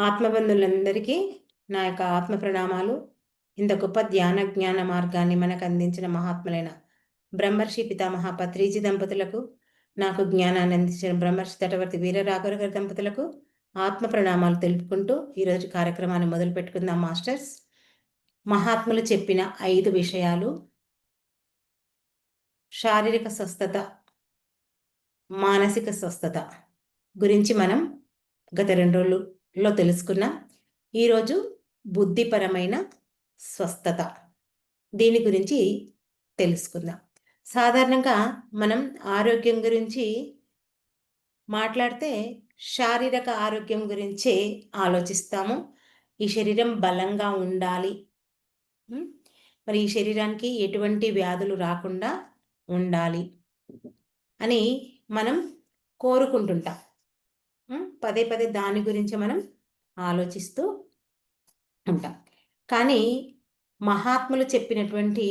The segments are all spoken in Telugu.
ఆత్మబంధులందరికీ నా యొక్క ఆత్మ ప్రణామాలు. ఇంత గొప్ప ధ్యాన జ్ఞాన మార్గాన్ని మనకు అందించిన మహాత్ములైన బ్రహ్మర్షి పితామహ పత్రీజీ దంపతులకు నాకు జ్ఞానాన్ని అందించిన బ్రహ్మర్షి తటవర్తి వీరరాఘవ గారి దంపతులకు ఆత్మ ప్రణామాలు తెలుపుకుంటూ ఈరోజు కార్యక్రమాన్ని మొదలు పెట్టుకుందాం మాస్టర్స్. మహాత్ములు చెప్పిన ఐదు విషయాలు. శారీరక స్వస్థత మానసిక స్వస్థత గురించి మనం గత రెండు రోజులు లో తెలుసుకున్నాం ఈరోజు బుద్ధిపరమైన స్వస్థత దీని గురించి తెలుసుకుందాం. సాధారణంగా మనం ఆరోగ్యం గురించి మాట్లాడితే శారీరక ఆరోగ్యం గురించే ఆలోచిస్తాము. ఈ శరీరం బలంగా ఉండాలి. మరి ఈ శరీరానికి ఎటువంటి వ్యాధులు రాకుండా ఉండాలి అని మనం కోరుకుంటుంటాం. పదే పదే దాని గురించి మనం ఆలోచిస్తూ ఉంటాం. కానీ మహాత్ములు చెప్పినటువంటి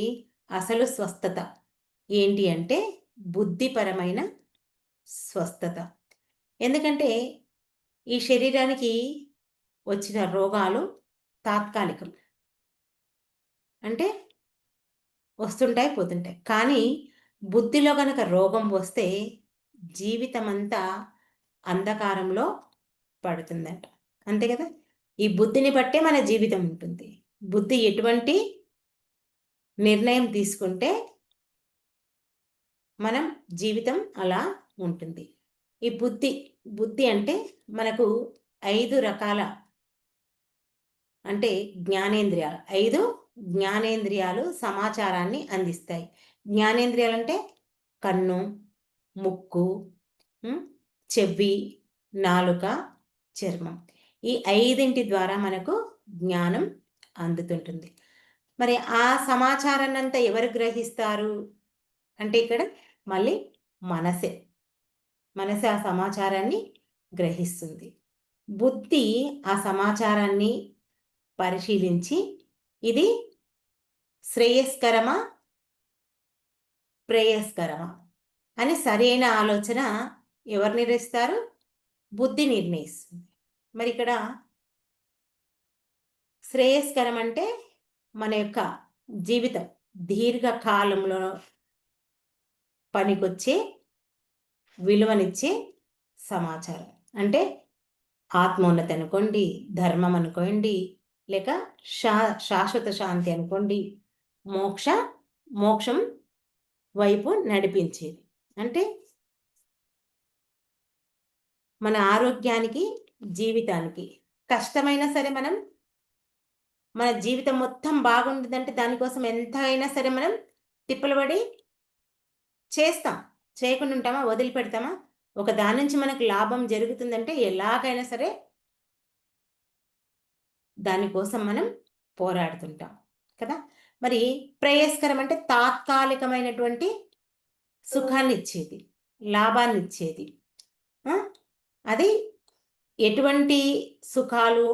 అసలు స్వస్థత ఏంటి అంటే బుద్ధిపరమైన స్వస్థత. ఎందుకంటే ఈ శరీరానికి వచ్చిన రోగాలు తాత్కాలికం. అంటే వస్తుంటాయి పోతుంటాయి. కానీ బుద్ధిలో కనుక రోగం వస్తే జీవితమంతా అంధకారంలో పడుతుందట. అంతే కదా? ఈ బుద్ధిని బట్టే మన జీవితం ఉంటుంది. బుద్ధి ఎటువంటి నిర్ణయం తీసుకుంటే మనం జీవితం అలా ఉంటుంది. ఈ బుద్ధి బుద్ధి అంటే మనకు ఐదు రకాల అంటే జ్ఞానేంద్రియాలు. ఐదు జ్ఞానేంద్రియాలు సమాచారాన్ని అందిస్తాయి. జ్ఞానేంద్రియాలు అంటే కన్ను ముక్కు చెవి నాలుక చర్మం. ఈ ఐదింటి ద్వారా మనకు జ్ఞానం అందుతుంటుంది. మరి ఆ సమాచారాన్ని అంతా ఎవరు గ్రహిస్తారు? అంటే ఇక్కడ మళ్ళీ మనసే. మనసే ఆ సమాచారాన్ని గ్రహిస్తుంది. బుద్ధి ఆ సమాచారాన్ని పరిశీలించి ఇది శ్రేయస్కరమా? ప్రేయస్కరమా? అని సరైన ఆలోచన ఎవరు నిర్ణయిస్తారు? బుద్ధి నిర్ణయిస్తుంది. మరి ఇక్కడ శ్రేయస్కరం అంటే మన యొక్క జీవితం దీర్ఘకాలంలో పనికొచ్చే విలువనిచ్చే సమాచారం. అంటే ఆత్మోన్నతి అనుకోండి ధర్మం అనుకోండి లేక శా శాశ్వత శాంతి అనుకోండి మోక్ష మోక్షం వైపు నడిపించేది. అంటే మన ఆరోగ్యానికి జీవితానికి. కష్టమైనా సరే మనం మన జీవితం మొత్తం బాగుంటుందంటే దానికోసం ఎంత అయినా సరే మనం తిప్పలబడి చేస్తాం. చేయకుండా ఉంటామా? వదిలిపెడతామా? ఒక దాని నుంచి మనకు లాభం జరుగుతుందంటే ఎలాగైనా సరే దానికోసం మనం పోరాడుతుంటాం. కదా? మరి ప్రేయస్కరం అంటే తాత్కాలికమైనటువంటి సుఖాన్ని ఇచ్చేది లాభాన్ని ఇచ్చేది అది ఎటువంటి సుఖాలు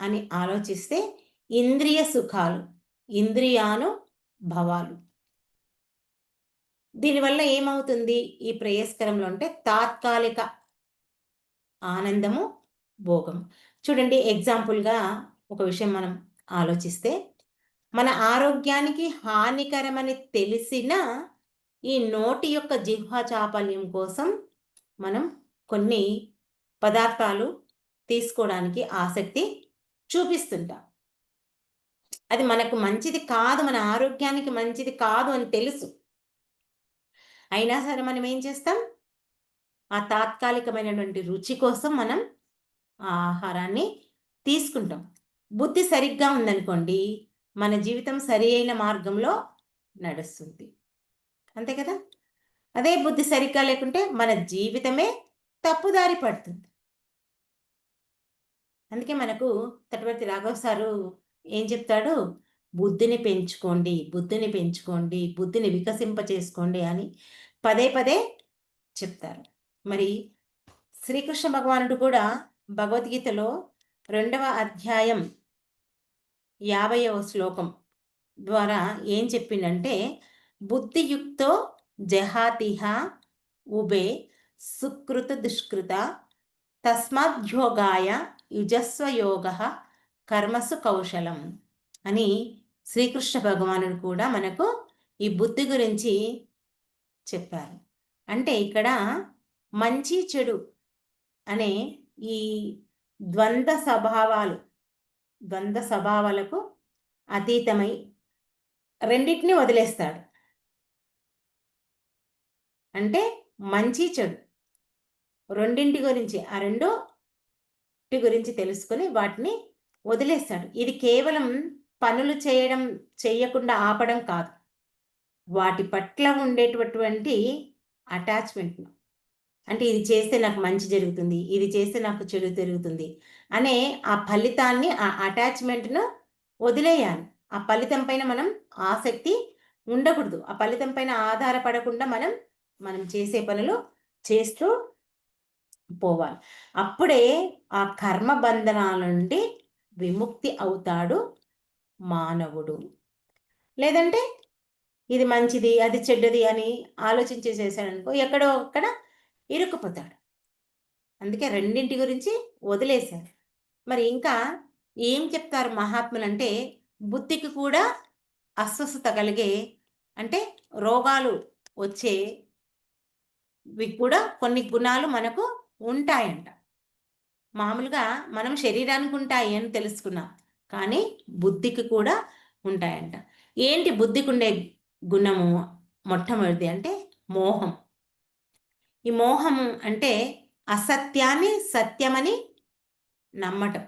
అని ఆలోచిస్తే ఇంద్రియ సుఖాలు ఇంద్రియాను భవాలు. దీనివల్ల ఏమవుతుంది? ఈ ప్రయస్కరంలో అంటే తాత్కాలిక ఆనందము భోగం చూడండి ఎగ్జాంపుల్గా ఒక విషయం మనం ఆలోచిస్తే మన ఆరోగ్యానికి హానికరమని తెలిసిన ఈ నోటి యొక్క జిహ్వా చాపల్యం కోసం మనం కొన్ని పదార్థాలు తీసుకోవడానికి ఆసక్తి చూపిస్తుంటాం. అది మనకు మంచిది కాదు మన ఆరోగ్యానికి మంచిది కాదు అని తెలుసు. అయినా సరే మనం ఏం చేస్తాం? ఆ తాత్కాలికమైనటువంటి రుచి కోసం మనం ఆ ఆహారాన్ని తీసుకుంటాం. బుద్ధి సరిగ్గా ఉందనుకోండి మన జీవితం సరి అయిన మార్గంలో నడుస్తుంది. అంతే కదా? అదే బుద్ధి సరిగ్గా లేకుంటే మన జీవితమే తప్పుదారి పడుతుంది. అందుకే మనకు తటవర్తి రాఘవ్ సారు ఏం చెప్తాడు? బుద్ధిని పెంచుకోండి బుద్ధిని పెంచుకోండి బుద్ధిని వికసింప చేసుకోండి అని పదే పదే చెప్తారు. మరి శ్రీకృష్ణ భగవానుడు కూడా భగవద్గీతలో రెండవ అధ్యాయం యాభైవ శ్లోకం ద్వారా ఏం చెప్పిండంటే బుద్ధియుక్తో జహాతిహ ఉబే సుకృత దుష్కృత తస్మాద్యోగాయ యుజస్వయోగ కర్మసు కౌశలం అని శ్రీకృష్ణ భగవానుడు కూడా మనకు ఈ బుద్ధి గురించి చెప్పారు. అంటే ఇక్కడ మంచి చెడు అనే ఈ ద్వంద్వ స్వభావాలు ద్వంద్వ స్వభావాలకు అతీతమై రెండింటిని వదిలేస్తాడు. అంటే మంచి చెడు. రెండింటి గురించి ఆ రెండో గురించి తెలుసుకొని వాటిని వదిలేస్తాడు. ఇది కేవలం పనులు చేయడం చేయకుండా ఆపడం కాదు. వాటి పట్ల ఉండేటటువంటి అటాచ్మెంట్. అంటే ఇది చేస్తే నాకు మంచి జరుగుతుంది ఇది చేస్తే నాకు చెడు జరుగుతుంది అనే ఆ ఫలితాన్ని ఆ అటాచ్మెంట్ను వదిలేయాలి. ఆ ఫలితం పైన మనం ఆసక్తి ఉండకూడదు. ఆ ఫలితం పైన ఆధారపడకుండా మనం మనం చేసే పనులు చేస్తూ పోవాలి. అప్పుడే ఆ కర్మ బంధనాల నుండి విముక్తి అవుతాడు మానవుడు. లేదంటే ఇది మంచిది అది చెడ్డది అని ఆలోచించేసేసాడనుకో ఎక్కడో అక్కడ ఇరుక్కుపోతాడు. అందుకే రెండింటి గురించి వదిలేశారు. మరి ఇంకా ఏం చెప్తారు మహాత్ములు అంటే బుద్ధికి కూడా అస్వస్థత కలిగే అంటే రోగాలు వచ్చే కూడా కొన్ని గుణాలు మనకు ఉంటాయంట. మామూలుగా మనం శరీరానికి ఉంటాయి అని తెలుసుకున్నాం. కానీ బుద్ధికి కూడా ఉంటాయంట. ఏంటి బుద్ధికి ఉండే గుణము మొట్టమొదటిది అంటే మోహం. ఈ మోహం అంటే అసత్యాన్ని సత్యమని నమ్మటం.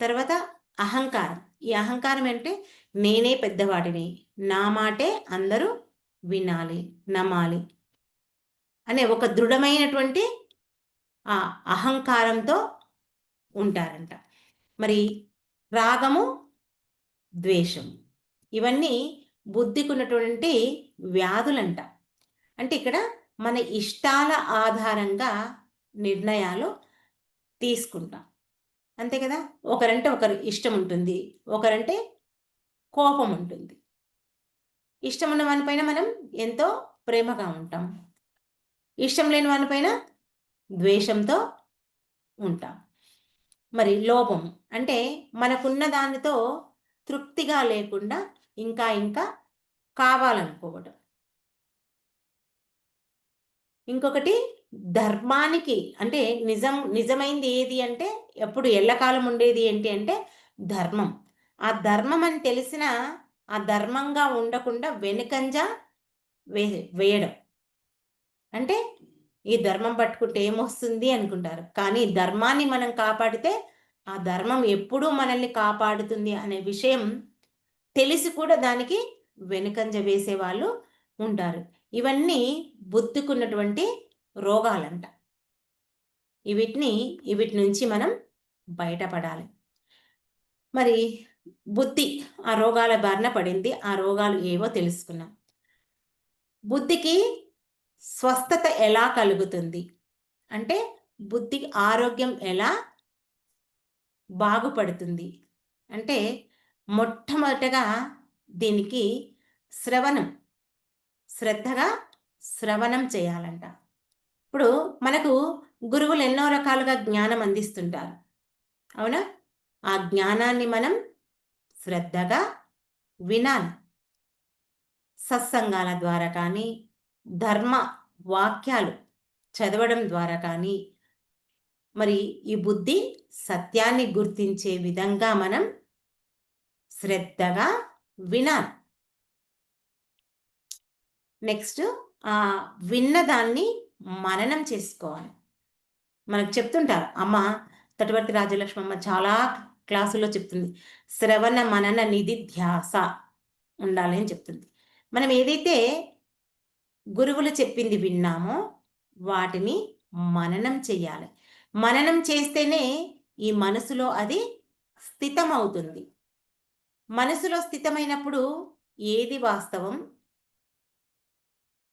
తర్వాత అహంకారం. ఈ అహంకారం అంటే నేనే పెద్దవాడిని. నా మాటే అందరూ వినాలి నమ్మాలి. అనే ఒక దృఢమైనటువంటి ఆ అహంకారంతో ఉంటారంట. మరి రాగము ద్వేషం ఇవన్నీ బుద్ధికి ఉన్నటువంటి వ్యాధులంట. అంటే ఇక్కడ మన ఇష్టాల ఆధారంగా నిర్ణయాలు తీసుకుంటాం. అంతే కదా? ఒకరంటే ఒకరు ఇష్టం ఉంటుంది. ఒకరంటే కోపం ఉంటుంది. ఇష్టం ఉన్న వానిపైన మనం ఎంతో ప్రేమగా ఉంటాం. ఇష్టం లేని వానిపైన ద్వేషంతో ఉంటాం. మరి లోపం అంటే మనకున్న దానితో తృప్తిగా లేకుండా ఇంకా ఇంకా కావాలనుకోవడం ఇంకొకటి ధర్మానికి అంటే నిజం నిజమైంది ఏది అంటే ఎప్పుడు ఎల్లకాలం ఉండేది ఏంటి అంటే ధర్మం. ఆ ధర్మం అని తెలిసిన ఆ ధర్మంగా ఉండకుండా వెనుకంజ వే వేయడం. అంటే ఈ ధర్మం పట్టుకుంటే ఏమొస్తుంది అనుకుంటారు. కానీ ధర్మాన్ని మనం కాపాడితే ఆ ధర్మం ఎప్పుడూ మనల్ని కాపాడుతుంది అనే విషయం తెలిసి కూడా దానికి వెనుకంజ వేసే వాళ్ళు ఉంటారు. ఇవన్నీ బుద్ధికున్నటువంటి రోగాలంట. వీటిని వీటి నుంచి మనం బయటపడాలి. మరి బుద్ధి ఆ రోగాల బారిన పడింది. ఆ రోగాలు ఏవో తెలుసుకున్నాం. బుద్ధికి స్వస్థత ఎలా కలుగుతుంది? అంటే బుద్ధికి ఆరోగ్యం ఎలా బాగుపడుతుంది? అంటే మొట్టమొదటగా దీనికి శ్రవణం శ్రద్ధగా శ్రవణం చేయాలంట. ఇప్పుడు మనకు గురువులు ఎన్నో రకాలుగా జ్ఞానం అందిస్తుంటారు. అవునా? ఆ జ్ఞానాన్ని మనం శ్రద్ధగా వినాలి. సత్సంగాల ద్వారా కానీ ధర్మ వాక్యాలు చదవడం ద్వారా కానీ మరి ఈ బుద్ధి సత్యాన్ని గుర్తించే విధంగా మనం శ్రద్ధగా వినాలి. నెక్స్ట్ ఆ విన్నదాన్ని మననం చేసుకోవాలి. మనకు చెప్తుంటారు అమ్మ తటవర్తి రాజలక్ష్మి అమ్మ చాలా క్లాసుల్లో చెప్తుంది శ్రవణ మనన నిధి ధ్యాస ఉండాలి అని చెప్తుంది. మనం ఏదైతే గురువులు చెప్పింది విన్నామో. వాటిని మననం చెయ్యాలి. మననం చేస్తేనే ఈ మనసులో అది స్థితమవుతుంది. మనసులో స్థితమైనప్పుడు ఏది వాస్తవం?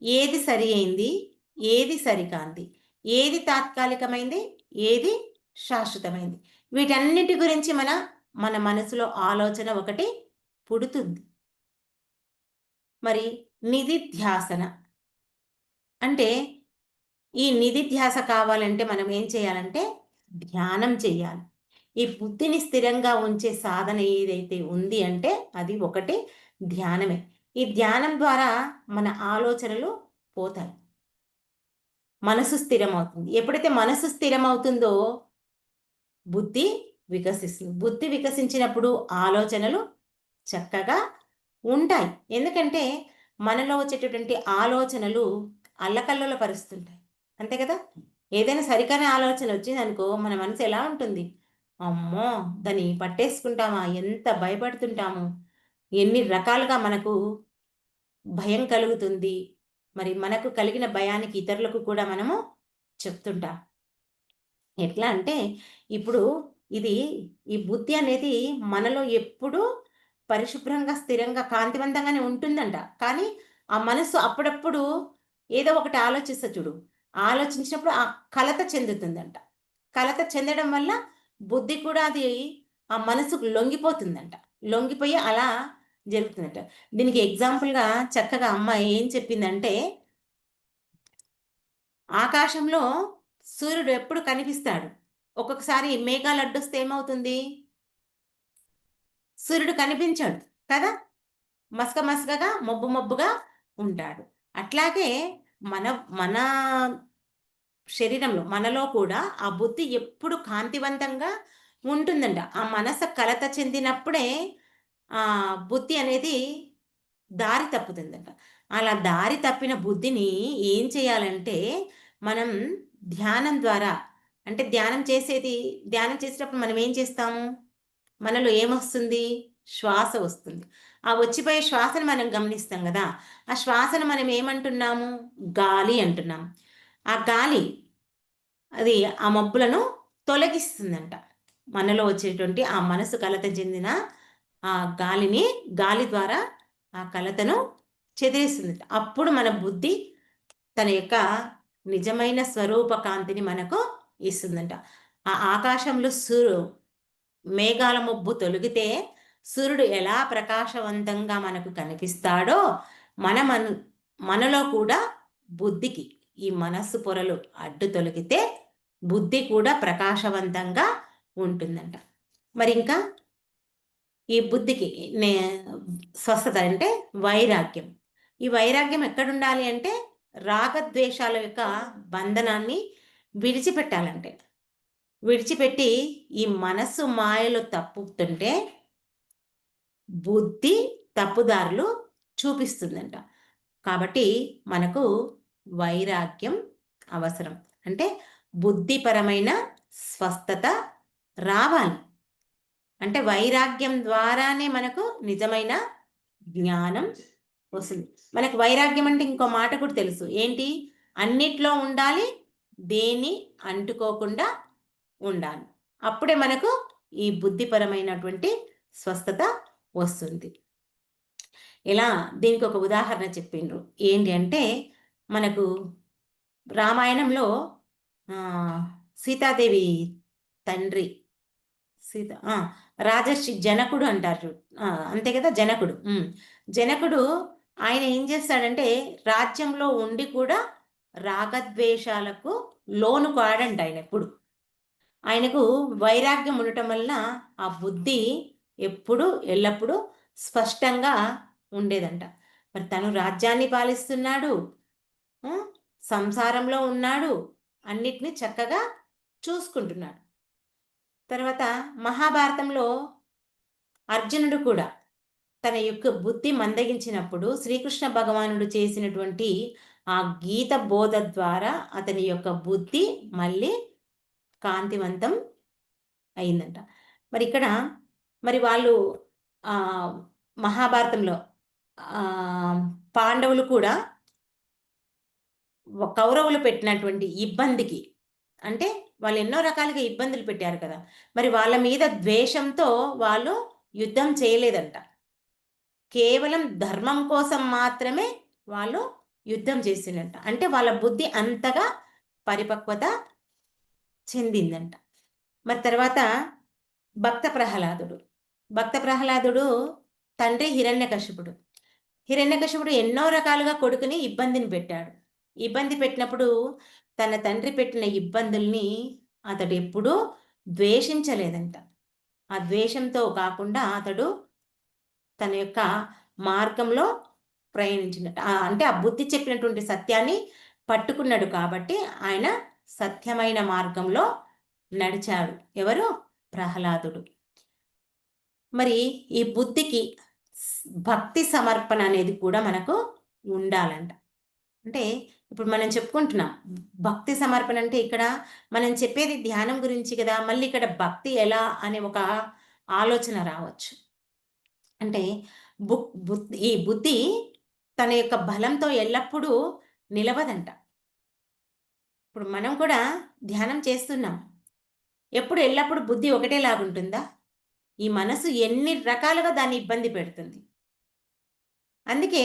ఏది సరి అయింది? ఏది సరికాంది? ఏది తాత్కాలికమైంది? ఏది శాశ్వతమైంది? వీటన్నిటి గురించి మన మన మనసులో ఆలోచన ఒకటి పుడుతుంది. మరి నిధిధ్యాసన అంటే ఈ నిధిధ్యాస కావాలంటే మనం ఏం చేయాలంటే ధ్యానం చేయాలి. ఈ బుద్ధిని స్థిరంగా ఉంచే సాధన ఏదైతే ఉంది అంటే అది ఒకటి ధ్యానమే. ఈ ధ్యానం ద్వారా మన ఆలోచనలు పోతాయి. మనసు స్థిరమవుతుంది. ఎప్పుడైతే మనసు స్థిరమవుతుందో బుద్ధి వికసిస్తుంది బుద్ధి వికసించినప్పుడు ఆలోచనలు చక్కగా ఉంటాయి. ఎందుకంటే మనలో వచ్చేటటువంటి ఆలోచనలు అల్లకల్లోల పరుస్తుంటాయి అంతే కదా? ఏదైనా సరికానే ఆలోచన వచ్చిందనుకో మన మనసు ఎలా ఉంటుంది? అమ్మో! దాన్ని పట్టేసుకుంటామా? ఎంత భయపడుతుంటాము? ఎన్ని రకాలుగా మనకు భయం కలుగుతుంది. మరి మనకు కలిగిన భయానికి ఇతరులకు కూడా మనము చెప్తుంటాం. ఎట్లా అంటే ఇప్పుడు ఇది ఈ బుద్ధి అనేది మనలో ఎప్పుడూ పరిశుభ్రంగా స్థిరంగా కాంతివంతంగానే ఉంటుందంట. కానీ ఆ మనసు అప్పుడప్పుడు ఏదో ఒకటి ఆలోచిస్తా చూడు. ఆలోచించినప్పుడు ఆ కలత చెందుతుందంట. కలత చెందడం వల్ల బుద్ధి కూడా అది ఆ మనసుకు లొంగిపోతుందంట. లొంగిపోయి అలా జరుగుతుందంట. దీనికి ఎగ్జాంపుల్గా చక్కగా అమ్మ ఏం చెప్పిందంటే ఆకాశంలో సూర్యుడు ఎప్పుడు కనిపిస్తాడు? ఒక్కొక్కసారి మేఘాలు అడ్డొస్తే ఏమవుతుంది? సూర్యుడు కనిపించాడు కదా? మసక మసకగా మబ్బు మబ్బుగా ఉంటాడు. అట్లాగే మన మన శరీరంలో మనలో కూడా ఆ బుద్ధి ఎప్పుడు కాంతివంతంగా ఉంటుందంట. ఆ మనసు కలత చెందినప్పుడే ఆ బుద్ధి అనేది దారి తప్పుతుందంట. అలా దారి తప్పిన బుద్ధిని ఏం చేయాలంటే మనం ధ్యానం ద్వారా అంటే ధ్యానం చేసేది ధ్యానం చేసేటప్పుడు మనం ఏం చేస్తాము? మనలో ఏమొస్తుంది? శ్వాస వస్తుంది. ఆ వచ్చిపోయే శ్వాసను మనం గమనిస్తాం కదా ఆ శ్వాసను మనం ఏమంటున్నాము? గాలి అంటున్నాం. ఆ గాలి అది ఆ మబ్బులను తొలగిస్తుందంట. మనలో వచ్చేటువంటి ఆ మనసు కలత చెందిన ఆ గాలిని గాలి ద్వారా ఆ కలతను చెదిరిస్తుంది అప్పుడు మన బుద్ధి తన యొక్క నిజమైన స్వరూప కాంతిని మనకు ఇస్తుందంట. ఆ ఆకాశంలో సూర్యు మేఘాల మబ్బు తొలగితే సూర్యుడు ఎలా ప్రకాశవంతంగా మనకు కనిపిస్తాడో మన మన మనలో కూడా బుద్ధికి ఈ మనస్సు పొరలు అడ్డు తొలగితే బుద్ధి కూడా ప్రకాశవంతంగా ఉంటుందంట. మరి ఇంకా ఈ బుద్ధికి నే స్వస్థత అంటే వైరాగ్యం. ఈ వైరాగ్యం ఎక్కడుండాలి అంటే రాగద్వేషాల యొక్క బంధనాన్ని విడిచిపెట్టాలంటే. విడిచిపెట్టి ఈ మనస్సు మాయలో తప్పుతుంటే బుద్ధి తప్పుదారులు చూపిస్తుందంట. కాబట్టి మనకు వైరాగ్యం అవసరం. అంటే బుద్ధిపరమైన స్వస్థత రావాలి. అంటే వైరాగ్యం ద్వారానే మనకు నిజమైన జ్ఞానం వస్తుంది. మనకు వైరాగ్యం అంటే ఇంకో మాట కూడా తెలుసు. ఏంటి? అన్నిట్లో ఉండాలి దేన్ని అంటుకోకుండా ఉండాలి. అప్పుడే మనకు ఈ బుద్ధిపరమైనటువంటి స్వస్థత వస్తుంది. ఇలా దీనికి ఒక ఉదాహరణ చెప్పిండ్రు. ఏంటి అంటే మనకు రామాయణంలో సీతాదేవి తండ్రి సీత రాజర్షి జనకుడు అంటారు అంతే కదా జనకుడు. జనకుడు ఆయన ఏం చేస్తాడంటే రాజ్యంలో ఉండి కూడా రాగద్వేషాలకు లోను కాడంట ఆయన ఎప్పుడు. ఆయనకు వైరాగ్యం ఉండటం వల్ల ఆ బుద్ధి ఎప్పుడు ఎల్లప్పుడూ స్పష్టంగా ఉండేదంట. మరి తను రాజ్యాన్ని పాలిస్తున్నాడు సంసారంలో ఉన్నాడు అన్నిటినీ చక్కగా చూసుకుంటున్నాడు. తర్వాత మహాభారతంలో అర్జునుడు కూడా తన యొక్క బుద్ధి మందగించినప్పుడు శ్రీకృష్ణ భగవానుడు చేసినటువంటి ఆ గీత బోధ ద్వారా అతని యొక్క బుద్ధి మళ్ళీ కాంతివంతం అయిందంట. మరి ఇక్కడ మరి వాళ్ళు మహాభారతంలో పాండవులు కూడా కౌరవులు పెట్టినటువంటి ఇబ్బందికి అంటే వాళ్ళు ఎన్నో రకాలుగా ఇబ్బందులు పెట్టారు కదా. మరి వాళ్ళ మీద ద్వేషంతో వాళ్ళు యుద్ధం చేయలేదంట. కేవలం ధర్మం కోసం మాత్రమే వాళ్ళు యుద్ధం చేసిందంట. అంటే వాళ్ళ బుద్ధి అంతగా పరిపక్వత చెందిందంట. మరి తర్వాత భక్త ప్రహ్లాదుడు భక్త ప్రహ్లాదుడు తండ్రి హిరణ్యకశిపుడు హిరణ్యకశిపుడు ఎన్నో రకాలుగా కొడుకుని ఇబ్బందిని పెట్టాడు. ఇబ్బంది పెట్టినప్పుడు తన తండ్రి పెట్టిన ఇబ్బందుల్ని అతడు ఎప్పుడూ ద్వేషించలేదంట. ఆ ద్వేషంతో కాకుండా అతడు తన యొక్క మార్గంలో ప్రయాణించినట్టు అంటే ఆ బుద్ధి చెప్పినటువంటి సత్యాన్ని పట్టుకున్నాడు కాబట్టి ఆయన సత్యమైన మార్గంలో నడిచాడు. ఎవరు? ప్రహ్లాదుడు. మరి ఈ బుద్ధికి భక్తి సమర్పణ అనేది కూడా మనకు ఉండాలంట. అంటే ఇప్పుడు మనం చెప్పుకుంటున్నాం భక్తి సమర్పణ అంటే ఇక్కడ మనం చెప్పేది ధ్యానం గురించి కదా మళ్ళీ ఇక్కడ భక్తి ఎలా అనే ఒక ఆలోచన రావచ్చు. అంటే బుద్ధి ఈ బుద్ధి తన యొక్క బలంతో ఎల్లప్పుడూ నిలవదంట. ఇప్పుడు మనం కూడా ధ్యానం చేస్తున్నాం. ఎప్పుడు ఎల్లప్పుడు బుద్ధి ఒకటేలాగుంటుందా? ఈ మనసు ఎన్ని రకాలుగా దాన్ని ఇబ్బంది పెడుతుంది. అందుకే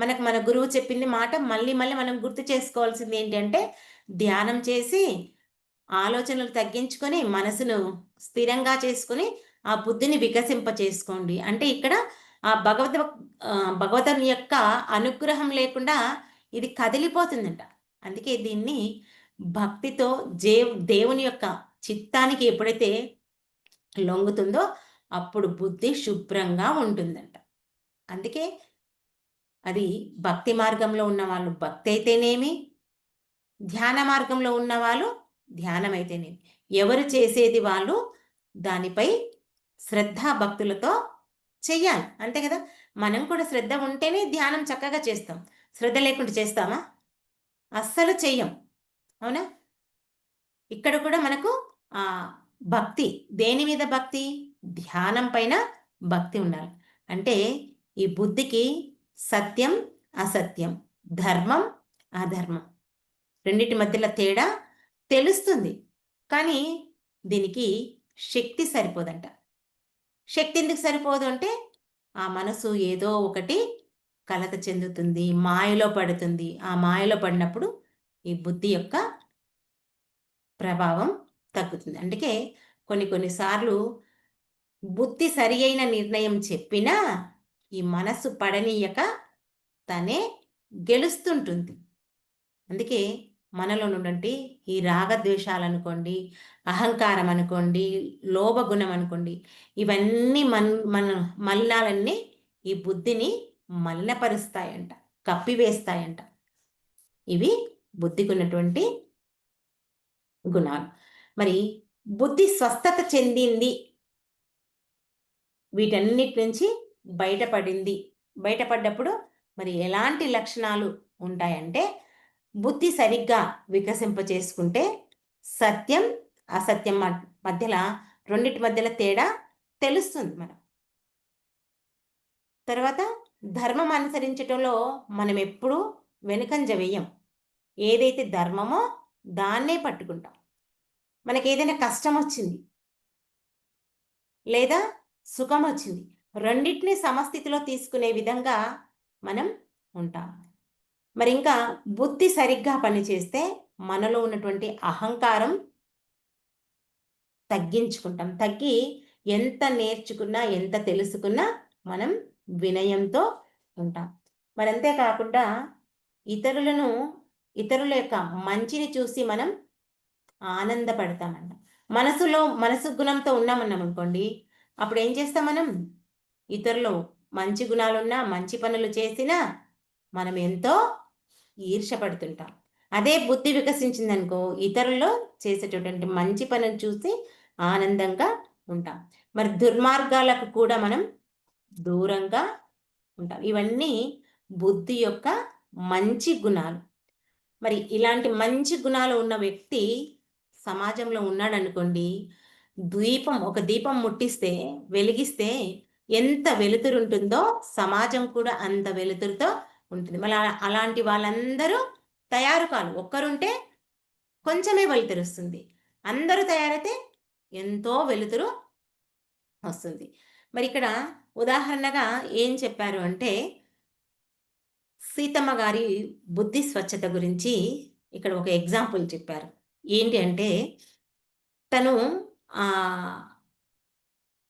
మనకు మన గురువు చెప్పింది మాట మళ్ళీ మళ్ళీ మనం గుర్తు చేసుకోవాల్సింది ఏంటంటే ధ్యానం చేసి ఆలోచనలు తగ్గించుకొని మనసును స్థిరంగా చేసుకుని ఆ బుద్ధిని వికసింప చేసుకోండి. అంటే ఇక్కడ ఆ భగవత భగవతుని యొక్క అనుగ్రహం లేకుండా ఇది కదిలిపోతుందంట. అందుకే దీన్ని భక్తితో జే దేవుని యొక్క చిత్తానికి ఎప్పుడైతే లొంగుతుందో అప్పుడు బుద్ధి శుభ్రంగా ఉంటుందంట. అందుకే అది భక్తి మార్గంలో ఉన్న వాళ్ళు భక్తి అయితేనేమి ధ్యాన మార్గంలో ఉన్న వాళ్ళు ధ్యానం అయితేనేమి ఎవరు చేసేది వాళ్ళు దానిపై శ్రద్ధ భక్తులతో చెయ్యాలి. అంతే కదా? మనం కూడా శ్రద్ధ ఉంటేనే ధ్యానం చక్కగా చేస్తాం. శ్రద్ధ లేకుండా చేస్తామా? అస్సలు చెయ్యం. అవునా? ఇక్కడ కూడా మనకు భక్తి దేని మీద భక్తి? ధ్యానం పైన భక్తి ఉండాలి. అంటే ఈ బుద్ధికి సత్యం అసత్యం ధర్మం అధర్మం. రెండింటి మధ్యలో తేడా తెలుస్తుంది. కానీ దీనికి శక్తి సరిపోదంట. శక్తి ఎందుకు సరిపోదు అంటే ఆ మనసు ఏదో ఒకటి కలత చెందుతుంది మాయలో పడుతుంది. ఆ మాయలో పడినప్పుడు ఈ బుద్ధి యొక్క ప్రభావం తగ్గుతుంది. అందుకే కొన్ని కొన్నిసార్లు బుద్ధి సరి అయిన నిర్ణయం చెప్పినా ఈ మనస్సు పడనీయక తనే గెలుస్తుంటుంది. అందుకే మనలో నుండి ఈ రాగద్వేషాలు అనుకోండి అహంకారం అనుకోండి లోభగుణం అనుకోండి ఇవన్నీ మన్ మన మలినాలన్నీ ఈ బుద్ధిని మలినపరుస్తాయంట కప్పివేస్తాయంట. ఇవి బుద్ధికి ఉన్నటువంటి గుణాలు. మరి బుద్ధి స్వస్థత చెందింది వీటన్నిటి నుంచి బయటపడింది. బయటపడ్డప్పుడు మరి ఎలాంటి లక్షణాలు ఉంటాయంటే బుద్ధి సరిగ్గా వికసింప చేసుకుంటే సత్యం అసత్యం మధ్యలో రెండింటి మధ్యలో తేడా తెలుస్తుంది మనం తర్వాత ధర్మం అనుసరించటంలో మనం ఎప్పుడూ వెనుకంజ వేయం ఏదైతే ధర్మమో దాన్నే పట్టుకుంటాం. మనకి ఏదైనా కష్టం వచ్చింది లేదా సుఖం వచ్చింది రెండింటిని సమస్థితిలో తీసుకునే విధంగా మనం ఉంటాం. మరి ఇంకా బుద్ధి సరిగ్గా పనిచేస్తే మనలో ఉన్నటువంటి అహంకారం తగ్గించుకుంటాం. తగ్గి ఎంత నేర్చుకున్నా ఎంత తెలుసుకున్నా మనం వినయంతో ఉంటాం. మరి అంతేకాకుండా ఇతరులను ఇతరుల యొక్క మంచిని చూసి మనం ఆనందపడతామంట. మనసులో మనసు గుణంతో ఉన్నామన్నాం అనుకోండి అప్పుడు ఏం చేస్తాం మనం? ఇతరులు మంచి గుణాలున్నా మంచి పనులు చేసినా మనం ఎంతో ఈర్షపడుతుంటాం అదే బుద్ధి వికసించిందనుకో ఇతరుల్లో చేసేటటువంటి మంచి పనులు చూసి ఆనందంగా ఉంటాం. మరి దుర్మార్గాలకు కూడా మనం దూరంగా ఉంటాం. ఇవన్నీ బుద్ధి యొక్క మంచి గుణాలు. మరి ఇలాంటి మంచి గుణాలు ఉన్న వ్యక్తి సమాజంలో ఉన్నాడనుకోండి ద్వీపం ఒక దీపం ముట్టిస్తే వెలిగిస్తే ఎంత వెలుతురు ఉంటుందో సమాజం కూడా అంత వెలుతురుతో ఉంటుంది. మళ్ళీ అలాంటి వాళ్ళందరూ తయారు కాదు ఒక్కరుంటే కొంచెమే వెలుతురు వస్తుంది అందరూ తయారైతే ఎంతో వెలుతురు వస్తుంది. మరి ఇక్కడ ఉదాహరణగా ఏం చెప్పారు అంటే సీతమ్మ గారి బుద్ధి స్వచ్ఛత గురించి ఇక్కడ ఒక ఎగ్జాంపుల్ చెప్పారు. ఏంటి అంటే తను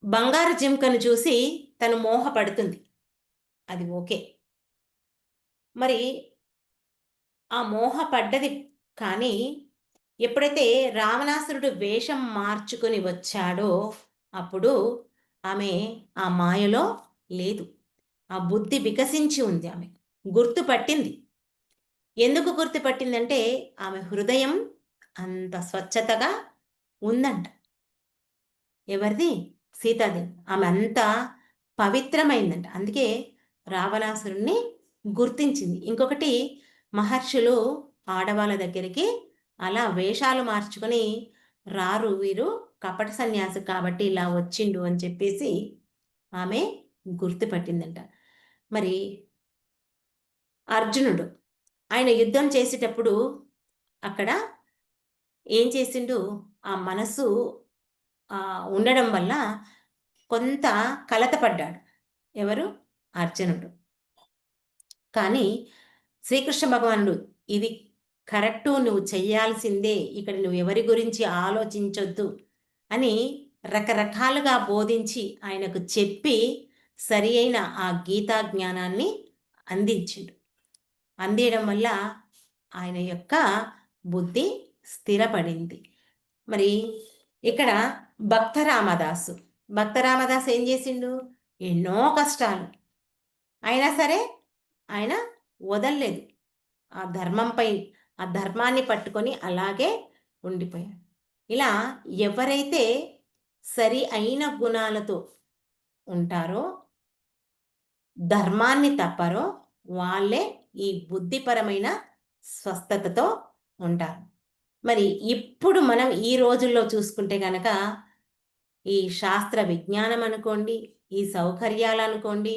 బంగారు జింకను చూసి తను మోహపడుతుంది. అది ఓకే. మరి ఆ మోహపడ్డది కానీ ఎప్పుడైతే రావణాసురుడు వేషం మార్చుకొని వచ్చాడో అప్పుడు ఆమె ఆ మాయలో లేదు. ఆ బుద్ధి వికసించి ఉంది ఆమె. గుర్తుపట్టింది. ఎందుకు గుర్తుపట్టిందంటే ఆమె హృదయం అంత స్వచ్ఛతగా ఉందంట. ఎవరిది? సీతాది ఆమె అంత పవిత్రమైందంట. అందుకే రావణాసురుణ్ణి గుర్తించింది. ఇంకొకటి మహర్షులు ఆడవాళ్ళ దగ్గరికి అలా వేషాలు మార్చుకొని రారు వీరు కపట సన్యాసి కాబట్టి ఇలా వచ్చిండు అని చెప్పేసి ఆమె గుర్తుపట్టిందంట. మరి అర్జునుడు ఆయన యుద్ధం చేసేటప్పుడు అక్కడ ఏం చేసిండు? ఆ మనసు ఉండడం వల్ల కొంత కలతపడ్డాడు ఎవరు? అర్జునుడు. కానీ శ్రీకృష్ణ భగవానుడు ఇది కరెక్టు నువ్వు చెయ్యాల్సిందే ఇక్కడ నువ్వు ఎవరి గురించి ఆలోచించొద్దు అని రకరకాలుగా బోధించి ఆయనకు చెప్పి సరి అయిన ఆ గీతా జ్ఞానాన్ని అందించిండు. అందియడం వల్ల ఆయన యొక్క బుద్ధి స్థిరపడింది. మరి ఇక్కడ భక్త రామదాసు భక్త రామదాస్ ఏం చేసిండు? ఎన్నో కష్టాలు. అయినా సరే ఆయన వదల్లేదు. ఆ ధర్మంపై ఆ ధర్మాన్ని పట్టుకొని అలాగే ఉండిపోయాడు. ఇలా ఎవరైతే సరి అయిన గుణాలతో ఉంటారో ధర్మాన్ని తప్పరో వాళ్ళే ఈ బుద్ధిపరమైన స్వస్థతతో ఉంటారు. మరి ఇప్పుడు మనం ఈ రోజుల్లో చూసుకుంటే కనుక ఈ శాస్త్ర విజ్ఞానం అనుకోండి ఈ సౌకర్యాలు అనుకోండి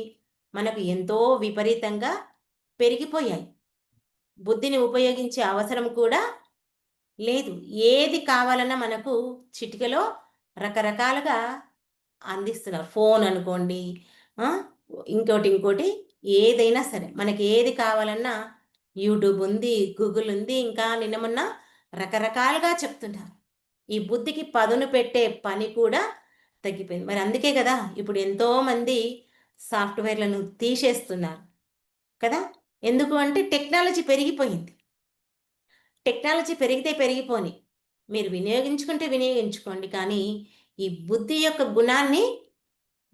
మనకు ఎంతో విపరీతంగా పెరిగిపోయాయి. బుద్ధిని ఉపయోగించే అవసరం కూడా లేదు. ఏది కావాలన్నా మనకు చిటికలో రకరకాలుగా అందిస్తున్నారు. ఫోన్ అనుకోండి ఇంకోటి ఇంకోటి ఏదైనా సరే. మనకి ఏది కావాలన్నా యూట్యూబ్ ఉంది గూగుల్ ఉంది ఇంకా నిన్న మొన్న రకరకాలుగా చెప్తుంటారు. ఈ బుద్ధికి పదును పెట్టే పని కూడా తగ్గిపోయింది. మరి అందుకే కదా ఇప్పుడు ఎంతోమంది సాఫ్ట్వేర్లను తీసేస్తున్నారు కదా? ఎందుకు అంటే టెక్నాలజీ పెరిగిపోయింది. టెక్నాలజీ పెరిగితే పెరిగిపోని. మీరు వినియోగించుకుంటే వినియోగించుకోండి కానీ ఈ బుద్ధి యొక్క గుణాన్ని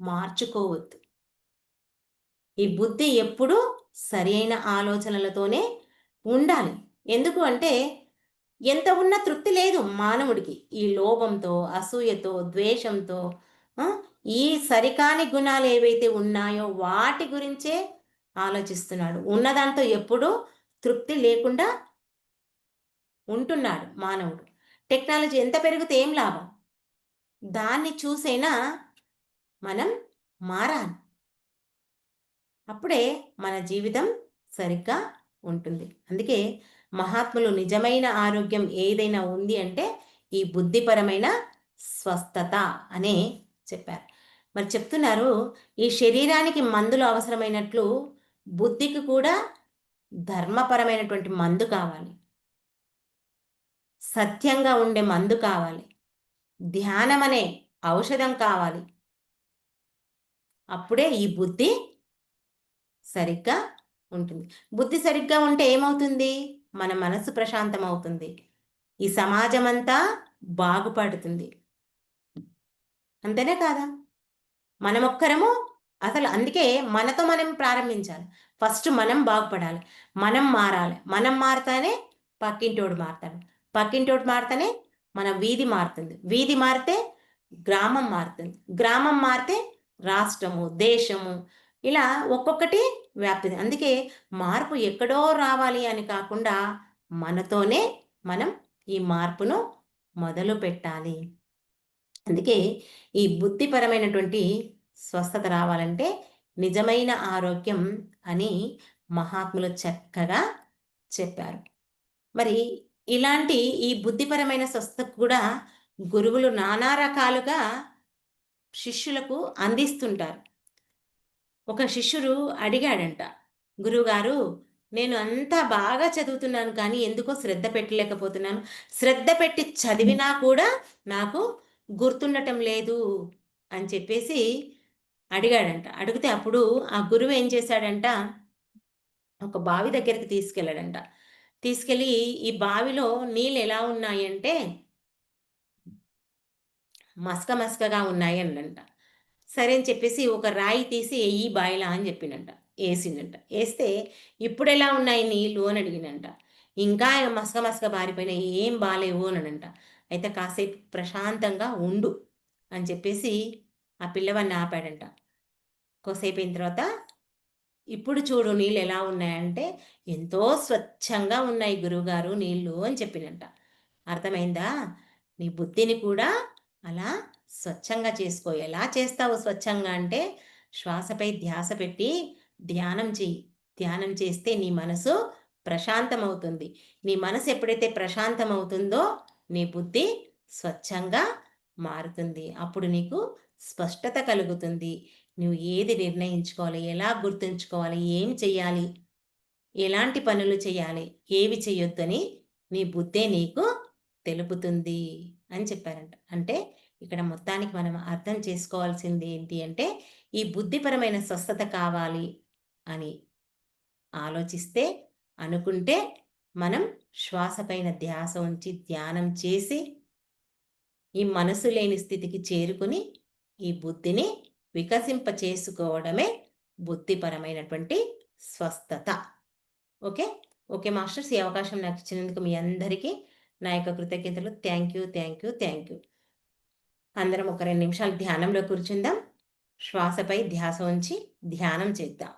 మార్చుకోవద్దు. ఈ బుద్ధి ఎప్పుడూ సరైన ఆలోచనలతోనే ఉండాలి. ఎందుకు అంటే ఎంత ఉన్న తృప్తి లేదు మానవుడికి. ఈ లోభంతో అసూయతో ద్వేషంతో ఈ సరికాని గుణాలు ఏవైతే ఉన్నాయో వాటి గురించే ఆలోచిస్తున్నాడు. ఉన్నదాంతో ఎప్పుడూ తృప్తి లేకుండా ఉంటున్నాడు మానవుడు. టెక్నాలజీ ఎంత పెరిగితే ఏం లాభం? దాన్ని చూసైనా మనం మారాలి. అప్పుడే మన జీవితం సరిగ్గా ఉంటుంది. అందుకే మహాత్ములు నిజమైన ఆరోగ్యం ఏదైనా ఉంది అంటే ఈ బుద్ధిపరమైన స్వస్థత అనే చెప్పారు. మరి చెప్తున్నారు ఈ శరీరానికి మందులు అవసరమైనట్లు బుద్ధికి కూడా ధర్మపరమైనటువంటి మందు కావాలి. సత్యంగా ఉండే మందు కావాలి. ధ్యానం అనే ఔషధం కావాలి. అప్పుడే ఈ బుద్ధి సరిగ్గా ఉంటుంది. బుద్ధి సరిగ్గా ఉంటే ఏమవుతుంది? మన మనసు ప్రశాంతమవుతుంది. ఈ సమాజం అంతా బాగుపడుతుంది. అంతేనే కాదా? మనమొక్కరము అసలు అందుకే మనతో మనం ప్రారంభించాలి. ఫస్ట్ మనం బాగుపడాలి. మనం మారాలి. మనం మారితేనే పక్కింటోడు మారుతాడు. పక్కింటోడు మారితేనే మన వీధి మారుతుంది. వీధి మారితే గ్రామం మారుతుంది. గ్రామం మారితే రాష్ట్రము దేశము ఇలా ఒక్కొక్కటి వ్యాప్తి అందుకే మార్పు ఎక్కడో రావాలి అని కాకుండా మనతోనే మనం ఈ మార్పును మొదలు పెట్టాలి. అందుకే ఈ బుద్ధిపరమైనటువంటి స్వస్థత రావాలంటే నిజమైన ఆరోగ్యం అని మహాత్ములు చక్కగా చెప్పారు. మరి ఇలాంటి ఈ బుద్ధిపరమైన స్వస్థత కూడా గురువులు నానా రకాలుగా శిష్యులకు అందిస్తుంటారు. ఒక శిష్యుడు అడిగాడంట గురువుగారు నేను అంతా బాగా చదువుతున్నాను కానీ ఎందుకో శ్రద్ధ పెట్టలేకపోతున్నాను. శ్రద్ధ పెట్టి చదివినా కూడా నాకు గుర్తుండటం లేదు అని చెప్పేసి అడిగాడంట. అడిగితే అప్పుడు ఆ గురువు ఏం చేశాడంట ఒక బావి దగ్గరికి తీసుకెళ్ళాడంట. తీసుకెళ్ళి ఈ బావిలో నీళ్ళు ఎలా ఉన్నాయంటే మసక మసకగా ఉన్నాయి అనంట సరే అని చెప్పేసి ఒక రాయి తీసి ఎయ్యి బాయిలా అని చెప్పినంట. వేసిందంట వేస్తే ఇప్పుడు ఎలా ఉన్నాయి నీళ్ళు అని అడిగినంట. ఇంకా మసక మసక బారిపోయినాయి ఏం బాగాలేవు అనంట అయితే కాసేపు ప్రశాంతంగా ఉండు అని చెప్పేసి ఆ పిల్లవాడిని ఆపాడంట. కొసేపు అయిన తర్వాత ఇప్పుడు చూడు నీళ్ళు ఎలా ఉన్నాయంటే ఎంతో స్వచ్ఛంగా ఉన్నాయి గురువుగారు నీళ్ళు అని చెప్పినంట. అర్థమైందా? నీ బుద్ధిని కూడా అలా స్వచ్ఛంగా చేసుకో. ఎలా చేస్తావు స్వచ్ఛంగా అంటే శ్వాసపై ధ్యాస పెట్టి ధ్యానం చెయ్యి. ధ్యానం చేస్తే నీ మనసు ప్రశాంతమవుతుంది. నీ మనసు ఎప్పుడైతే ప్రశాంతమవుతుందో నీ బుద్ధి స్వచ్ఛంగా మారుతుంది. అప్పుడు నీకు స్పష్టత కలుగుతుంది. నువ్వు ఏది నిర్ణయించుకోవాలి? ఎలా గుర్తుంచుకోవాలి? ఏం చెయ్యాలి? ఎలాంటి పనులు చేయాలి ఏవి చేయొద్దని నీ బుద్ధే నీకు తెలుపుతుంది అని చెప్పారంట. అంటే ఇక్కడ మొత్తానికి మనం అర్థం చేసుకోవాల్సింది ఏంటి అంటే ఈ బుద్ధిపరమైన స్వస్థత కావాలి అని ఆలోచిస్తే అనుకుంటే మనం శ్వాసపైన ధ్యాస ఉంచి ధ్యానం చేసి ఈ మనసు లేని స్థితికి చేరుకుని ఈ బుద్ధిని వికసింప చేసుకోవడమే బుద్ధిపరమైనటువంటి స్వస్థత. ఓకే? ఓకే మాస్టర్స్ ఈ అవకాశం నాకు ఇచ్చినందుకు మీ అందరికీ నా యొక్క కృతజ్ఞతలు. Thank you thank you thank you. అందరం ఒక రెండు నిమిషాలు ధ్యానంలో కూర్చుందాం. శ్వాసపై ధ్యాస ఉంచి ధ్యానం చేద్దాం.